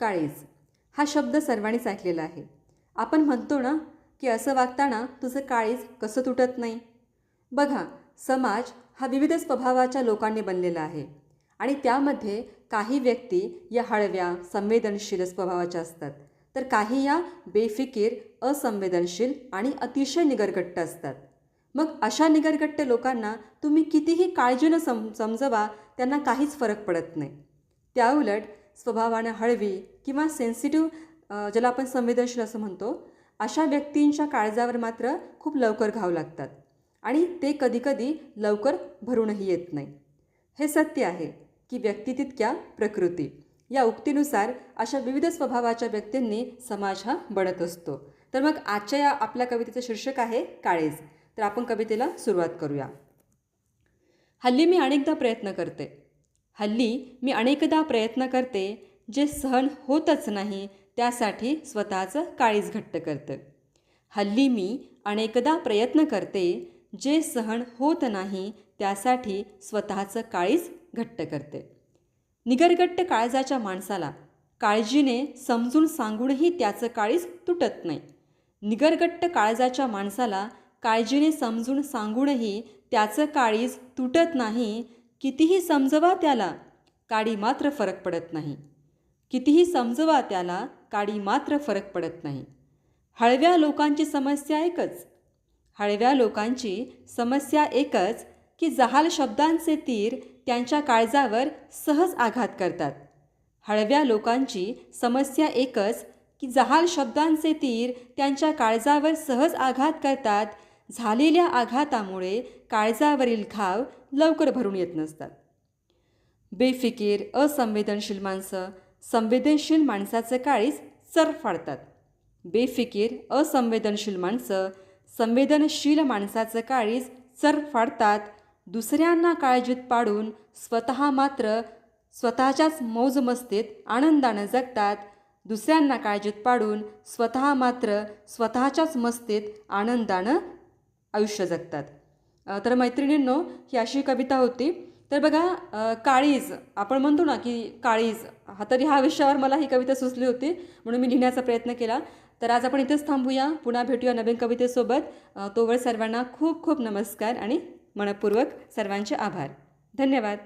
काळीज. हा शब्द सर्वांनीच ऐकलेला आहे. आपण म्हणतो ना की असं वागताना तुझं काळीज कसं तुटत नाही? बघा समाज हा विविध स्वभावाच्या लोकांनी बनलेला आहे. आणि त्यामध्ये काही व्यक्ती या हळव्या संवेदनशील स्वभावाच्या असतात. तर काही या बेफिकीर असंवेदनशील आणि अतिशय निगरगट्ट असतात. मग अशा निगरगट्ट लोकांना तुम्ही कितीही काळजीनं सम समजवा त्यांना काहीच फरक पडत नाही. त्याउलट स्वभावानं हळवी किंवा सेन्सिटिव्ह ज्याला आपण संवेदनशील असं म्हणतो अशा व्यक्तींच्या काळजावर मात्र खूप लवकर घाव लागतात. आणि ते कधीकधी लवकर भरूनही येत नाही. हे सत्य आहे की व्यक्ती तितक्या प्रकृती. या उक्तीनुसार अशा विविध स्वभावाच्या व्यक्तींनी समाज हा बनत असतो. तर मग आजच्या या आपल्या कवितेचं शीर्षक आहे काळेज. तर आपण कवितेला सुरुवात करूया. हल्ली मी अनेकदा प्रयत्न करते. हल्ली मी अनेकदा प्रयत्न करते जे सहन होतच नाही त्यासाठी स्वतःचं काळीज घट्ट करतं. हल्ली मी अनेकदा प्रयत्न करते जे सहन होत नाही त्यासाठी स्वतःचं काळीज घट्ट करते. निगरगट्ट काळजाच्या माणसाला काळजीने समजून सांगूनही त्याचं काळीज तुटत नाही. निगरगट्ट काळजाच्या माणसाला काळजीने समजून सांगूनही त्याचं काळीज तुटत नाही कितीही समजवा त्याला काडी मात्र फरक पडत नाही. कितीही समजवा त्याला काडी मात्र फरक पडत नाही. हळव्या लोकांची समस्या एकच. हळव्या लोकांची समस्या एकच की जहाल शब्दांचे तीर त्यांच्या काळजावर सहज आघात करतात. हळव्या लोकांची समस्या एकच की जहाल शब्दांचे तीर त्यांच्या काळजावर सहज आघात करतात झालेल्या आघातामुळे काळजावरील घाव लवकर भरून येत नसतात. बेफिकीर असंवेदनशील माणसं संवेदनशील माणसाचं काळीज चर फाडतात. बेफिकीर असंवेदनशील माणसं संवेदनशील माणसाचं काळीज चर फाडतात दुसऱ्यांना काळजीत पाडून स्वतः मात्र स्वतःच्याच मौजमस्तीत आनंदानं जगतात दुसऱ्यांना काळजीत पाडून स्वतः मात्र स्वतःच्याच मस्तीत आनंदानं आयुष्य जगतात. तर मैत्रिणींनो ही अशी कविता होती. तर बघा काळीज आपण म्हणतो ना की काळीज हा तरी ह्या विषयावर मला ही कविता सुचली होती म्हणून मी लिहिण्याचा प्रयत्न केला. तर आज आपण इथेच थांबूया. पुन्हा भेटूया नवीन कवितेसोबत. तोवर सर्वांना खूप खूप नमस्कार आणि मनपूर्वक सर्वांचे आभार. धन्यवाद.